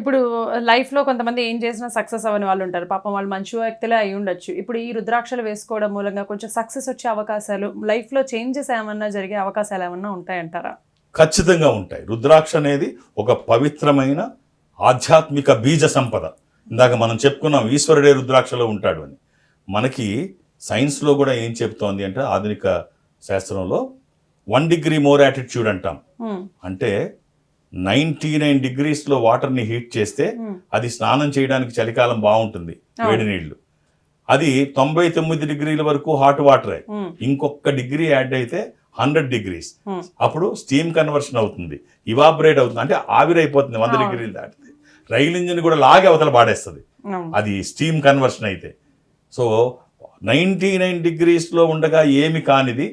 ఇప్పుడు లైఫ్లో కొంతమంది ఏం చేసినా సక్సెస్ అవ్వని వాళ్ళు ఉంటారు. పాపం వాళ్ళు మంచి వ్యక్తులే అయి ఉండొచ్చు. ఇప్పుడు ఈ రుద్రాక్షలు వేసుకోవడం మూలంగా కొంచెం సక్సెస్ వచ్చే అవకాశాలు లైఫ్లో చేంజెస్ ఏమన్నా జరిగే అవకాశాలు ఏమన్నా ఉంటాయంటారా? ఖచ్చితంగా ఉంటాయి. రుద్రాక్ష అనేది ఒక పవిత్రమైన ఆధ్యాత్మిక బీజ సంపద. ఇందాక మనం చెప్పుకున్నాం ఈశ్వరుడే రుద్రాక్షలో ఉంటాడు అని. మనకి సైన్స్లో కూడా ఏం చెప్తోంది అంటే ఆధునిక శాస్త్రంలో వన్ డిగ్రీ మోర్ యాటిట్యూడ్ అంటాం. అంటే నైంటీ నైన్ డిగ్రీస్లో వాటర్ని హీట్ చేస్తే Hmm. అది స్నానం చేయడానికి చలికాలం బాగుంటుంది వేడి నీళ్ళు అది తొంభై తొమ్మిది డిగ్రీల వరకు హాట్ వాటరే హ్మ్. ఇంకొక డిగ్రీ యాడ్ అయితే హండ్రెడ్ డిగ్రీస్ Hmm. అప్పుడు స్టీమ్ కన్వర్షన్ అవుతుంది ఇవాపరేట్ అవుతుంది అంటే ఆవిరైపోతుంది వంద. డిగ్రీలు దాటితే రైలు ఇంజిన్ కూడా లాగే అవతల పాడేస్తుంది. అది స్టీమ్ కన్వర్షన్ అయితే సో నైంటీ నైన్ డిగ్రీస్లో ఉండగా ఏమి కానిది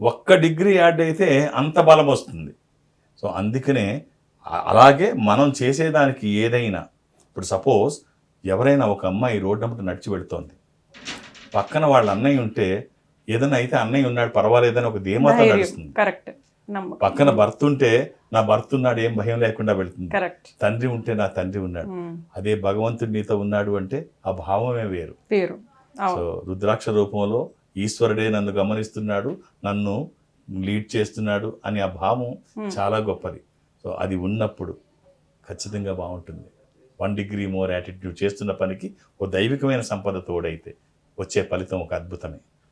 ఒక్క డిగ్రీ యాడ్ అయితే అంత బలం వస్తుంది సో అందుకనే అలాగే మనం చేసేదానికి ఏదైనా ఇప్పుడు సపోజ్ ఎవరైనా ఒక అమ్మాయి రోడ్డు అమ్మట నడిచి పెడుతోంది పక్కన వాళ్ళ అన్నయ్య ఉంటే ఏదైనా అయితే అన్నయ్య ఉన్నాడు పర్వాలేదని ఒక ధీమాతో నడుస్తుంది. కరెక్ట్. పక్కన భర్త ఉంటే నా భర్త ఉన్నాడు ఏం భయం లేకుండా వెళ్తుంది. తండ్రి ఉంటే నా తండ్రి ఉన్నాడు. అదే భగవంతుడు నీతో ఉన్నాడు అంటే ఆ భావమే వేరు. సో రుద్రాక్ష రూపంలో ఈశ్వరుడే నన్ను గమనిస్తున్నాడు నన్ను లీడ్ చేస్తున్నాడు అని ఆ భావం. చాలా గొప్పది. సో అది ఉన్నప్పుడు ఖచ్చితంగా బాగుంటుంది. వన్ డిగ్రీ మోర్ యాటిట్యూడ్ చేస్తున్న పనికి ఓ దైవికమైన సంపద తోడైతే వచ్చే ఫలితం ఒక అద్భుతమే.